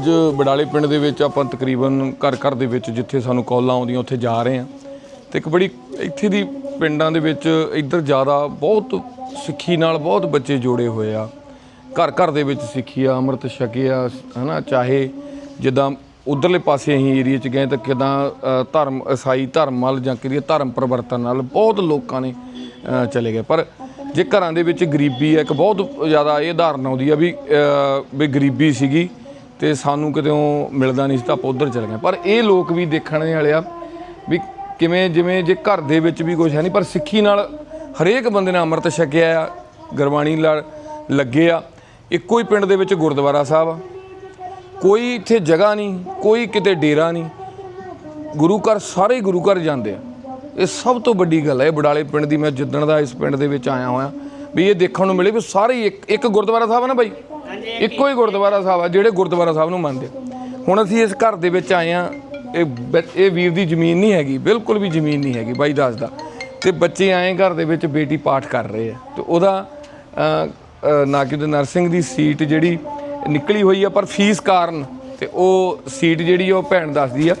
ਅੱਜ ਬਡਾਲੇ ਪਿੰਡ ਦੇ ਵਿੱਚ ਆਪਾਂ ਤਕਰੀਬਨ ਘਰ ਘਰ ਦੇ ਵਿੱਚ ਜਿੱਥੇ ਸਾਨੂੰ ਕਾਲਾਂ ਆਉਂਦੀਆਂ, ਉੱਥੇ ਜਾ ਰਹੇ ਹਾਂ। ਤੇ ਇੱਕ ਬੜੀ ਇੱਥੇ ਦੀ ਪਿੰਡਾਂ ਦੇ ਵਿੱਚ ਇੱਧਰ ਜ਼ਿਆਦਾ ਬਹੁਤ ਸਿੱਖੀ ਨਾਲ ਬਹੁਤ ਬੱਚੇ ਜੋੜੇ ਹੋਏ ਆ। ਘਰ ਘਰ ਦੇ ਵਿੱਚ ਸਿੱਖੀ ਆ, ਅੰਮ੍ਰਿਤ ਛਕਿਆ, ਹਨਾ, ਚਾਹੇ ਜਿੱਦਾਂ ਉਧਰਲੇ ਪਾਸੇ ਅਸੀਂ ਏਰੀਆ 'ਚ ਗਏ ਤਾਂ ਕਿਦਾਂ ਧਰਮ, ਈਸਾਈ ਧਰਮ ਵੱਲ ਜਾਂ ਕਿਹਦੀ ਧਰਮ ਪਰਿਵਰਤਨ ਨਾਲ ਬਹੁਤ ਲੋਕਾਂ ਨੇ ਚਲੇ ਗਏ। ਪਰ ਜੇ ਘਰਾਂ ਦੇ ਵਿੱਚ ਗਰੀਬੀ ਹੈ ਇੱਕ ਬਹੁਤ ਜ਼ਿਆਦਾ ਇਹ ਉਦਾਹਰਨ ਆਉਂਦੀ ਆ ਵੀ ਵੀ ਗਰੀਬੀ ਸੀਗੀ। ਤੇ ਸਾਨੂੰ ਕਿਤੇ ਮਿਲਦਾ ਨਹੀਂ ਸੀ ਤਾਂ ਆਪਾਂ ਉਧਰ ਚਲੇ ਗਏ। ਪਰ ਇਹ ਲੋਕ ਵੀ ਦੇਖਣ ਵਾਲੇ ਆ ਵੀ ਕਿਵੇਂ ਜਿਵੇਂ ਜੇ ਘਰ ਦੇ ਵਿੱਚ ਵੀ ਕੁਝ ਹੈ ਨਹੀਂ, ਪਰ ਸਿੱਖੀ ਨਾਲ ਹਰੇਕ ਬੰਦੇ ਨੇ ਅੰਮ੍ਰਿਤ ਛਕਿਆ ਆ, ਗੁਰਬਾਣੀ ਨਾਲ ਲੱਗੇ ਆ। ਇੱਕੋ ਹੀ ਪਿੰਡ ਦੇ ਵਿੱਚ ਗੁਰਦੁਆਰਾ ਸਾਹਿਬ ਆ। ਕੋਈ ਇੱਥੇ ਜਗ੍ਹਾ ਨਹੀਂ, ਕੋਈ ਕਿਤੇ ਡੇਰਾ ਨਹੀਂ। ਗੁਰੂ ਘਰ, ਸਾਰੇ ਹੀ ਗੁਰੂ ਘਰ ਜਾਂਦੇ ਆ। ਇਹ ਸਭ ਤੋਂ ਵੱਡੀ ਗੱਲ ਹੈ ਇਹ ਬਡਾਲੇ ਪਿੰਡ ਦੀ। ਮੈਂ ਜਿੱਦਣ ਦਾ ਇਸ ਪਿੰਡ ਦੇ ਵਿੱਚ ਆਇਆ ਹੋਇਆ, ਵੀ ਇਹ ਦੇਖਣ ਨੂੰ ਮਿਲੇ ਵੀ ਸਾਰੇ ਹੀ ਇੱਕ ਇੱਕ ਗੁਰਦੁਆਰਾ ਸਾਹਿਬ ਆ ਨਾ ਬਾਈ? ਇੱਕੋ ਹੀ ਗੁਰਦੁਆਰਾ ਸਾਹਿਬ ਆ ਜਿਹੜੇ ਗੁਰਦੁਆਰਾ ਸਾਹਿਬ ਨੂੰ ਮੰਨਦੇ। ਆ। ਹੁਣ ਅਸੀਂ ਇਸ ਘਰ ਦੇ ਵਿੱਚ ਆਏ ਆ ਇਹ ਬ- ਇਹ ਵੀਰ ਦੀ ਜ਼ਮੀਨ ਨਹੀਂ ਹੈਗੀ ਬਿਲਕੁਲ ਵੀ ਜ਼ਮੀਨ ਨਹੀਂ ਹੈਗੀ ਬਾਈ ਦੱਸਦਾ ਤੇ ਬੱਚੇ ਆਏ ਘਰ ਦੇ ਵਿੱਚ ਬੇਟੀ ਪਾਠ ਕਰ ਰਹੇ ਆ। ਤੇ ਉਹਦਾ ਅ, ਅ, ਨਾ ਕਿ ਉਹਦੇ ਨਰਸਿੰਗ ਦੀ ਸੀਟ ਜਿਹੜੀ ਨਿਕਲੀ ਹੋਈ ਆ ਪਰ ਫੀਸ ਕਾਰਨ ਤੇ ਉਹ ਸੀਟ ਜਿਹੜੀ ਆ ਉਹ ਭੈਣ ਦੱਸਦੀ ਆ।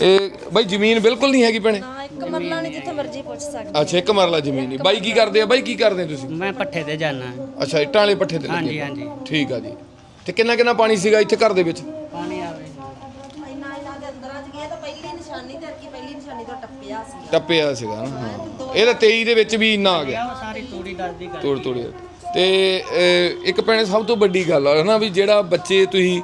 ਇਹ ਬਾਈ ਜ਼ਮੀਨ ਬਿਲਕੁਲ ਨਹੀਂ ਹੈਗੀ ਭੈਣੇ। ਹਾਂ ਇੱਕ ਮਰਲਾ ਨਹੀਂ ਜਿੱਥੇ ਮਰਜ਼ੀ ਪੁੱਛ ਸਕਦੇ। ਅੱਛਾ ਇੱਕ ਮਰਲਾ ਜ਼ਮੀਨ ਨਹੀਂ। ਬਾਈ ਕੀ ਕਰਦੇ ਆ? ਬਾਈ ਕੀ ਕਰਦੇ ਆ ਤੁਸੀਂ? ਮੈਂ ਪੱਠੇ ਤੇ ਜਾਣਾ ਅੱਛਾ ਇੱਟਾਂ ਵਾਲੇ ਪੱਠੇ ਤੇ ਲੱਗੇ। ਹਾਂਜੀ ਹਾਂਜੀ। ਠੀਕ ਆ ਜੀ। ਤੇ ਕਿੰਨਾ ਕਿੰਨਾ ਪਾਣੀ ਸੀਗਾ ਇੱਥੇ ਘਰ ਦੇ ਵਿੱਚ? ਪਾਣੀ ਆਵੇ। ਇੰਨਾ ਇਹਨਾਂ ਦੇ ਅੰਦਰਾਂ ਚ ਗਿਆ ਤਾਂ ਪਹਿਲੀ ਨਿਸ਼ਾਨੀ ਤੇ ਕੀ ਪਹਿਲੀ ਨਿਸ਼ਾਨੀ ਤੋਂ ਟੱਪਿਆ ਸੀ ਟੱਪਿਆ ਸੀਗਾ ਨਾ ਹਾਂ। ਇਹਦਾ 23 ਦੇ ਵਿੱਚ ਵੀ ਇੰਨਾ ਆ ਗਿਆ। ਉਹ ਸਾਰੀ ਤੂੜੀ ਦੱਸਦੀ ਗੱਲ ਤੋੜ ਤੋੜੀ। ਤੇ ਅਹ, ਇੱਕ ਭੈਣੇ ਸਭ ਤੋਂ ਵੱਡੀ ਗੱਲ ਆ ਨਾ ਵੀ ਜਿਹੜਾ ਬੱਚੇ ਤੁਸੀਂ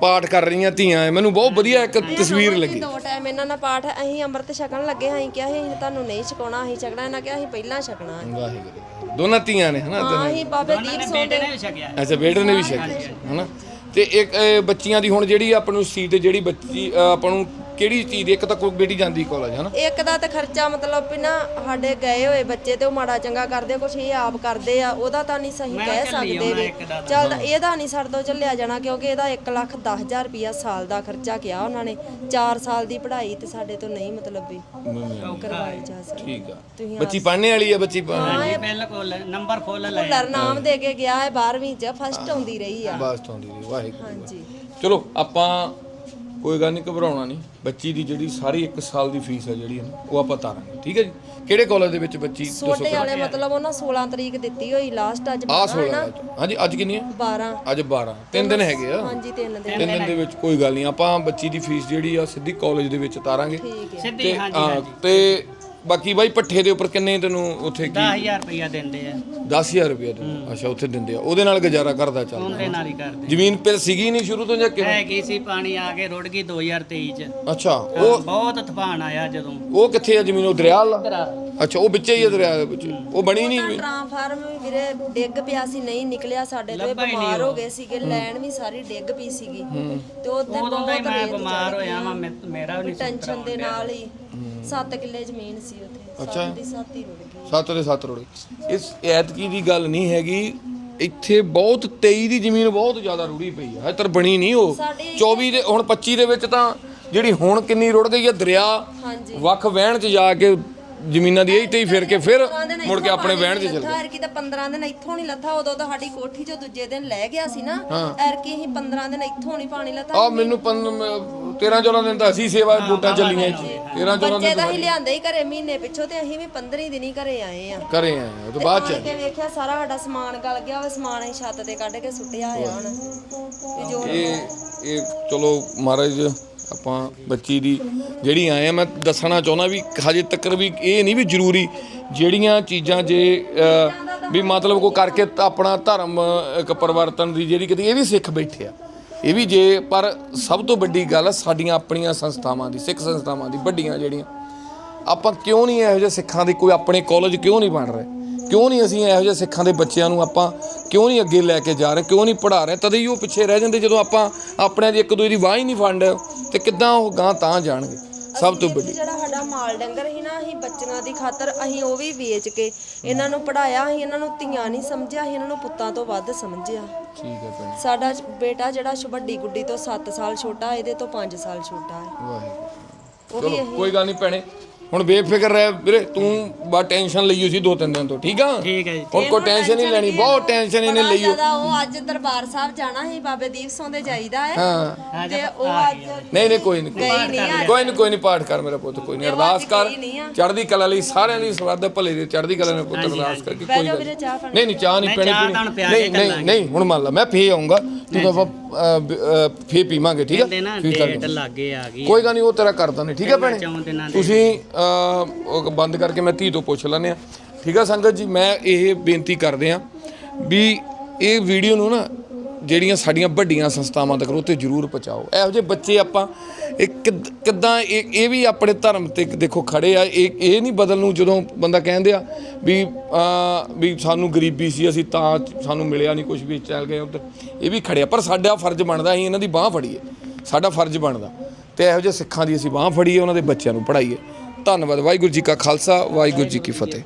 ਪਾਠ ਕਰ ਰਹੀਆਂ ਧੀਆਂ। ਐ, ਮੈਨੂੰ ਬਹੁਤ ਵਧੀਆ ਇੱਕ ਤਸਵੀਰ ਲੱਗੀ। ਦੋ ਟਾਈਮ ਇਹਨਾਂ ਨਾਲ ਪਾਠ ਅਸੀਂ ਅੰਮ੍ਰਿਤ ਛਕਣ ਲੱਗੇ ਹਾਂ ਅਸੀਂ ਕਿਹਾ ਸੀ ਅਸੀਂ ਤੁਹਾਨੂੰ ਨਹੀਂ ਛਕਾਉਣਾ ਅਸੀਂ ਛਕਣਾ ਇਹਨਾਂ ਕਿਹਾ ਅਸੀਂ ਪਹਿਲਾਂ ਛਕਣਾ। ਹੈ। ਵਾਹਿਗੁਰੂ। ਦੋਨਾਂ ਧੀਆਂ ਨੇ ਹਨਾ? ਹਾਂ ਅਸੀਂ ਬਾਬੇ ਦੀਪ ਸਿੰਘ ਬੇਟੇ ਨੇ ਵੀ ਛਕਿਆ। ਅੱਛਾ ਬੇਟੇ ਨੇ ਵੀ ਛਕਿਆ ਹਨਾ? ਤੇ ਇੱਕ ਬੱਚੀਆਂ ਦੀ ਹੁਣ ਜਿਹੜੀ ਆਪਾਂ ਨੂੰ ਸੀਟ ਜਿਹੜੀ ਬੱਚੀ ਆਪਾਂ ਨੂੰ ਕਿਹੜੀ ਚੀਜ਼ ਦੀ? ਇੱਕ ਤਾਂ ਕੋਈ ਬੇਟੀ ਜਾਂਦੀ ਕਾਲਜ ਹਨਾ? ਇੱਕ ਦਾ ਤਾਂ ਖਰਚਾ ਮਤਲਬ ਵੀ ਨਾ ਸਾਡੇ ਗਏ ਹੋਏ ਬੱਚੇ ਤੇ ਉਹ ਮਾੜਾ ਚੰਗਾ ਕਰਦੇ ਕੁਛ ਇਹ ਆਪ ਕਰਦੇ ਆ ਉਹਦਾ ਤਾਂ ਨਹੀਂ ਸਹੀ ਕਹਿ ਸਕਦੇ ਆਉਣਾ ਵੀ। ਇੱਕ ਦਾ ਚੱਲ ਇਹਦਾ ਨਹੀਂ ਸਾਡੇ ਤੋਂ ਚੱਲਿਆ ਜਾਣਾ ਕਿਉਂਕਿ ਇਹਦਾ 1 ਲੱਖ 10000 ਰੁਪਿਆ ਸਾਲ ਦਾ ਖਰਚਾ ਕਿਹਾ ਉਹਨਾਂ ਨੇ। 4 ਸਾਲ ਦੀ ਪੜ੍ਹਾਈ ਤੇ ਸਾਡੇ ਤੋਂ ਨਹੀਂ ਮਤਲਬ ਵੀ ਕਰਵਾਈ ਜਾ ਸਕਦੀ। ਠੀਕ ਆ। ਤੁਸੀਂ ਬੱਚੀ ਪੜ੍ਹਨੇ ਵਾਲੀ ਆ ਬੱਚੀ ਪੜ੍ਹਨ- ਹਾਂਜੀ ਬਿਲਕੁਲ ਨੰਬਰ ਫੁੱਲ ਲੈ। ਭੁੱਲਰ ਨਾਮ ਦੇ ਕੇ ਗਿਆ ਹੈ 12ਵੀਂ ਚ ਫਸਟ ਆਉਂਦੀ ਰਹੀ ਆ। ਬਸ ਤੋਂ ਆਉਂਦੀ ਰਹੀ ਵਾਹਿਗੁਰੂ ਹਾਂਜੀ। ਚਲੋ ਆਪਾਂ ਕੋਈ ਗੱਲ ਨਹੀਂ ਘਬਰਾਉਣਾ ਨਹੀਂ। ਬੱਚੀ ਦੀ ਜਿਹੜੀ ਸਾਰੀ 1 ਸਾਲ ਦੀ ਫੀਸ ਹੈ ਜਿਹੜੀ ਹੈ ਨਾ ਉਹ ਆਪਾਂ ਤਾਰਾਂਗੇ। ਠੀਕ ਹੈ ਜੀ? ਕਿਹੜੇ ਕਾਲਜ ਦੇ ਵਿੱਚ ਬੱਚੀ ਛੋਟੇ ਵਾਲੇ ਮਤਲਬ ਉਹਨਾਂ 16 ਤਰੀਕ ਦਿੱਤੀ ਹੋਈ ਲਾਸਟ ਅੱਜ ਆ 12 16 ਹਾਂਜੀ ਅੱਜ ਕਿੰਨੀ ਹੈ? 12 ਅੱਜ 12 ਤਿੰਨ ਦਿਨ ਹੈਗੇ ਆ। ਹਾਂਜੀ ਤਿੰਨ ਦਿਨ। ਤਿੰਨ ਦਿਨ ਦੇ ਵਿੱਚ ਕੋਈ ਗੱਲ ਨਹੀਂ ਆਪਾਂ ਬੱਚੀ ਦੀ ਫੀਸ ਜਿਹੜੀ ਆ ਸਿੱਧੀ ਕਾਲਜ ਦੇ ਵਿੱਚ ਤਾਰਾਂਗੇ। ਠੀਕ ਹੈ। ਸਿੱਧੀ ਹਾਂਜੀ ਹਾਂ, ਤੇ ਬਾਕੀ ਬਾਈ ਪੱਠੇ ਦੇ ਉੱਪਰ ਕਿੰਨੇ ਤੈਨੂੰ ਉੱਥੇ ਕੀ? 10000 ਰੁਪਇਆ ਦਿੰਦੇ ਆ। 10000 ਰੁਪਏ ਦਿੰਦੇ ਅੱਛਾ ਉੱਥੇ ਦਿੰਦੇ ਆ। ਉਹਦੇ ਨਾਲ ਗੁਜ਼ਾਰਾ ਕਰਦਾ ਚੱਲਦਾ ਉਹਦੇ ਨਾਲ ਹੀ ਕਰਦੇ ਜ਼ਮੀਨ ਫਿਰ ਸੀਗੀ ਨਹੀਂ ਸ਼ੁਰੂ ਤੋਂ ਜਾਂ ਕਿਵੇਂ? ਹੈ ਕੀ ਸੀ ਪਾਣੀ ਆ ਕੇ ਰੁੜ ਗਈ 2023 ਚ। ਅੱਛਾ ਉਹ ਬਹੁਤ ਤੂਫਾਨ ਆਇਆ ਜਦੋਂ। ਉਹ ਕਿੱਥੇ ਆ ਜ਼ਮੀਨ? ਉਹ ਦਰਿਆ ਵਾਲਾ? ਅੱਛਾ ਉਹ ਵਿੱਚੇ ਹੀ ਆ ਦਰਿਆ ਦੇ ਵਿੱਚ ਉਹ ਬਣੀ ਨਹੀਂ ਜ਼ਮੀਨ? ਟ੍ਰਾਂਸਫਾਰਮ ਵੀ ਵੀਰੇ ਡਿੱਗ ਪਿਆ ਸੀ ਨਹੀਂ ਨਿਕਲਿਆ। ਸਾਡੇ ਤੋਂ ਇਹ ਬਿਮਾਰ ਹੋ ਗਏ ਸੀਗੇ ਲੈਣ ਵੀ ਸਾਰੀ ਡਿੱਗ ਪਈ ਸੀਗੀ। ਤੇ ਉਹਦੇ ਉਦੋਂ ਦਾ ਹੀ ਮੈਂ ਬਿਮਾਰ ਹੋਇਆ। ਵਾਂ ਮੈਂ ਮੇਰਾ ਵੀ ਨਹੀਂ ਟੈਨਸ਼ਨ ਦੇ ਨਾਲ ਹੀ। 7 ਕਿੱਲੇ ਜ਼ਮੀਨ ਸੀ ਉੱਥੇ। ਅੱਛਾ। ਸੱਤ ਦੀ ਸੱਤ ਹੀ ਰੁੜ ਗਈ। ਸੱਤ ਦੇ ਸੱਤ ਰੋੜੇ ਇਸ ਐਤਕੀ ਦੀ ਗੱਲ ਨਹੀਂ ਹੈਗੀ ਇੱਥੇ ਬਹੁਤ 23 ਦੀ ਜ਼ਮੀਨ ਬਹੁਤ ਜ਼ਿਆਦਾ ਰੁੜੀ ਪਈ ਆ। ਹਜੇ ਤੱਕ ਬਣੀ ਨਹੀਂ ਉਹ। ਸਾਡੀ 24 ਦੇ ਹੁਣ 25 ਦੇ ਵਿੱਚ ਤਾਂ ਜਿਹੜੀ ਹੁਣ ਕਿੰਨੀ ਰੁੜ ਗਈ ਆ ਦਰਿਆ ਹਾਂਜੀ। ਵੱਖ ਵਹਿਣ 'ਚ ਜਾ ਕੇ ਜ਼ਮੀਨਾਂ ਦੀ ਤੇ ਹੀ ਫਿਰ ਕੇ ਫਿਰ ਮੁੜ ਕੇ ਆਪਣੇ ਵਹਿਣ 'ਚ ਚੱਲ ਗਏ। ਐਰਕੀ ਤਾਂ 15 ਦਿਨ ਇੱਥੋਂ ਨਹੀਂ ਲੱਥਾ। ਉਦੋਂ ਤਾਂ ਸਾਡੀ ਕੋਠੀ ਚੋਂ ਦੂਜੇ ਦਿਨ ਲੈ ਗਿਆ ਸੀ ਨਾ। ਐਰਕੀ ਅਸੀਂ 15 ਦਿਨ ਇੱਥੋਂ ਨਹੀਂ ਪਾਣੀ ਲੱਥਾ। ਆ ਮੈਨੂੰ 13 14 ਦਿਨ ਤਾਂ ਅਸੀਂ ਸੇਵਾ ਵੋਟਾਂ ਚੱਲੀਆਂ ਇੱਥੇ 13 14 ਬੱਚੇ ਤਾਂ ਅਸੀਂ ਲਿਆਂਦੇ ਹੀ ਘਰੇ ਮਹੀਨੇ ਪਿੱਛੋਂ ਤੇ ਅਸੀਂ ਵੀ 15 ਦਿਨ ਹੀ ਘਰੇ ਆਏ ਆ। ਕਰੇ ਆਏ ਆ, ਉਹ ਤੋਂ ਬਾਅਦ ਚ ਆਣ ਕੇ ਵੇਖਿਆ ਸਾਰਾ ਸਾਡਾ ਸਮਾਨ ਗਲ ਗਿਆ ਉਹ ਸਮਾਨ ਅਸੀਂ ਛੱਤ ਤੇ ਕੱਢ ਕੇ ਸੁੱਟਿਆ ਆ ਹੁਣ। ਵੀ ਜੋ ਇਹ ਇਹ ਚਲੋ ਮਹਾਰਾਜ ਆਪਾਂ ਬੱਚੀ ਦੀ ਜਿਹੜੀ ਆਏ ਆ ਮੈਂ ਦੱਸਣਾ ਚਾਹੁੰਦਾ ਵੀ ਹਜੇ ਤੱਕ ਵੀ ਇਹ ਨਹੀਂ ਵੀ ਜ਼ਰੂਰੀ ਜਿਹੜੀਆਂ ਚੀਜ਼ਾਂ ਜੇ ਵੀ ਮਤਲਬ ਕੋ ਕਰਕੇ ਤਾਂ ਆਪਣਾ ਧਰਮ ਇੱਕ ਪਰਿਵਰਤਨ ਦੀ ਜਿਹੜੀ ਕਿਤੇ ਇਹ ਵੀ ਸਿੱਖ ਬੈਠੇ ਆ। ਇਹ ਵੀ ਜੇ, ਪਰ ਸਭ ਤੋਂ ਵੱਡੀ ਗੱਲ ਸਾਡੀਆਂ ਆਪਣੀਆਂ ਸੰਸਥਾਵਾਂ ਦੀ, ਸਿੱਖ ਸੰਸਥਾਵਾਂ ਦੀ, ਵੱਡੀਆਂ ਜਿਹੜੀਆਂ। ਆਪਾਂ ਕਿਉਂ ਨਹੀਂ ਇਹੋ ਜਿਹੇ ਸਿੱਖਾਂ ਦੇ ਕੋਈ ਆਪਣੇ ਕਾਲਜ ਕਿਉਂ ਨਹੀਂ ਬਣ ਰਹੇ? ਕਿਉਂ ਨਹੀਂ ਅਸੀਂ ਇਹੋ ਜਿਹੇ ਸਿੱਖਾਂ ਦੇ ਬੱਚਿਆਂ ਨੂੰ ਆਪਾਂ ਕਿਉਂ ਨਹੀਂ ਅੱਗੇ ਲੈ ਕੇ ਜਾ ਰਹੇ, ਕਿਉਂ ਨਹੀਂ ਪੜ੍ਹਾ ਰਹੇ? ਤਦੇ ਹੀ ਉਹ ਪਿੱਛੇ ਰਹਿ ਜਾਂਦੇ ਜਦੋਂ ਆਪਾਂ ਆਪਣਿਆਂ ਦੀ ਇੱਕ ਦੂਜੇ ਦੀ ਵਾਹ ਹੀ ਨਹੀਂ ਫੰਡ ਤੇ ਕਿੱਦਾਂ ਉਹ ਗਾਂ ਤਾਂ ਜਾਣਗੇ? ਸਭ ਤੋਂ ਵੱਡੀ। ਜਿਹੜਾ ਸਾਡਾ ਮਾਲ ਡੰਗਰ ਸੀ ਨਾ ਅਸੀਂ ਬੱਚਿਆਂ ਦੀ ਖਾਤਰ ਅਸੀਂ ਉਹ ਵੀ ਵੇਚ ਕੇ ਇਹਨਾਂ ਨੂੰ ਪੜਾਇਆ ਅਸੀਂ ਇਹਨਾਂ ਨੂੰ ਧੀਆਂ ਨਹੀਂ ਸਮਝਿਆ ਅਸੀਂ ਇਹਨਾਂ ਨੂੰ ਪੁੱਤਾਂ ਤੋਂ ਵੱਧ ਸਮਝਿਆ। ਠੀਕ ਹੈ ਭੈਣ। ਸਾਡਾ ਬੇਟਾ ਜਿਹੜਾ ਵੱਡੀ ਗੁੱਡੀ ਤੋਂ 7 ਸਾਲ ਛੋਟਾ ਇਹਦੇ ਤੋਂ 5 ਸਾਲ ਛੋਟਾ ਹੈ। ਵਾਹਿਗੁਰੂ। ਉਹ ਵੀ ਚਲੋ ਕੋਈ ਗੱਲ ਨਹੀਂ ਭੈਣੇ ਹੁਣ ਬੇਫਿਕਰ ਰਹਿ ਵੀਰੇ ਤੂੰ ਬਾ ਟੈਨਸ਼ਨ ਲਈ ਹੋਈ ਸੀ ਦੋ ਤਿੰਨ ਦਿਨ ਤੋਂ ਠੀਕ ਆ? ਠੀਕ ਹੈ ਜੀ। ਹੁਣ ਕੋਈ ਟੈਨਸ਼ਨ ਨਹੀਂ ਲੈਣੀ ਬਹੁਤ ਟੈਨਸ਼ਨ ਇਹਨੇ ਲਈ ਹੋ ਜ਼ਿਆਦਾ ਉਹ ਅੱਜ ਦਰਬਾਰ ਸਾਹਿਬ ਜਾਣਾ ਸੀ ਬਾਬੇ ਦੀਪ ਸਿੰਘ ਦੇ ਜਾਈਦਾ ਹੈ। ਹਾਂ। ਤੇ ਉਹ ਅੱਜ ਨਹੀਂ ਨਹੀਂ ਕੋਈ ਨਹੀਂ ਗਈ ਨਹੀਂ ਅੱਜ। ਕੋਈ ਨਹੀਂ ਕੋਈ ਨਹੀਂ ਪਾਠ ਕਰ ਮੇਰਾ ਪੁੱਤ ਕੋਈ ਨਹੀਂ ਅਰਦਾਸ ਕਰ। ਚੜ੍ਹਦੀ ਕਲਾ ਲਈ ਸਾਰਿਆਂ ਦੀ ਸਵਾਦ ਭਲੇ ਦੀ ਚੜ੍ਹਦੀ ਕਲਾ ਨਾਲ ਪੁੱਤ ਅਰਦਾਸ ਕਰਕੇ ਕੋਈ ਗੱਲ ਨਹੀਂ ਨਹੀਂ ਚਾਹ ਨਹੀਂ ਪੀਣੀ ਨਹੀਂ ਨਹੀਂ ਹੁਣ ਮੰਨ ਲਾ ਮੈਂ ਫੇ ਆਉਂਗਾ ਤੂੰ ਫੇ ਪੀਵਾਂਗੇ ਠੀਕ ਕਹਿੰਦੇ ਹੈ ਨਾ ਫੇਰ ਕਰ ਡੇਟ ਲਵਾਂਗੇ। ਲਾਗੇ ਆ ਗਈ। ਕੋਈ ਗੱਲ ਨਹੀਂ ਉਹ ਤੇਰਾ ਕਰਦਾ ਨਹੀਂ ਠੀਕ ਹੈ ਭੈਣੇ? ਚੌਂ ਦਿਨਾਂ ਦੇ। ਤੁਸੀਂ ਅ, ਉਹ ਬੰਦ ਕਰਕੇ ਮੈਂ ਧੀ ਤੋਂ ਪੁੱਛ ਲੈਂਦੇ ਆ ਠੀਕ ਆ ਸੰਗਤ ਜੀ ਮੈਂ ਇਹ ਬੇਨਤੀ ਕਰਦੇ ਆ ਵੀ ਇਹ ਵੀਡੀਓ ਨੂੰ ਨਾ ਜਿਹੜੀਆਂ ਸਾਡੀਆਂ ਵੱਡੀਆਂ ਸੰਸਥਾਵਾਂ ਤੱਕ ਉਹ ਤੇ ਜ਼ਰੂਰ ਪਹੁੰਚਾਓ। ਇਹੋ ਜਿਹੇ ਬੱਚੇ ਆਪਾਂ, ਇਹ ਕਿੱਦ- ਕਿੱਦਾਂ ਇਹ ਇਹ ਵੀ ਆਪਣੇ ਧਰਮ ਤੇ ਦੇਖੋ ਖੜੇ ਆ। ਇਹ ਇਹ ਨਹੀਂ ਬਦਲ ਨੂੰ ਜਦੋਂ ਬੰਦਾ ਕਹਿੰਦੇ ਆ ਵੀ ਵੀ ਸਾਨੂੰ ਗਰੀਬੀ ਸੀ, ਅਸੀਂ ਤਾਂ ਸਾਨੂੰ ਮਿਲਿਆ ਨਹੀਂ ਕੁਝ ਵੀ, ਚੱਲ ਗਏ ਉੱਧਰ। ਇਹ ਵੀ ਖੜਿਆ ਪਰ ਸਾਡਾ ਫਰਜ਼ ਬਣਦਾ, ਅਸੀਂ ਇਹਨਾਂ ਦੀ ਬਾਹ ਫੜੀਏ। ਸਾਡਾ ਫਰਜ਼ ਬਣਦਾ। ਤੇ ਇਹੋ ਜਿਹੇ ਸਿੱਖਾਂ ਦੀ ਅਸੀਂ ਬਾਹ ਫੜੀਏ, ਉਹਨਾਂ ਦੇ ਬੱਚਿਆਂ ਨੂੰ ਪੜ੍ਹਾਈਏ। ਧੰਨਵਾਦ। ਵਾਹਿਗੁਰੂ ਜੀ ਕਾ ਖਾਲਸਾ, ਵਾਹਿਗੁਰੂ ਜੀ ਕੀ ਫਤਿਹ।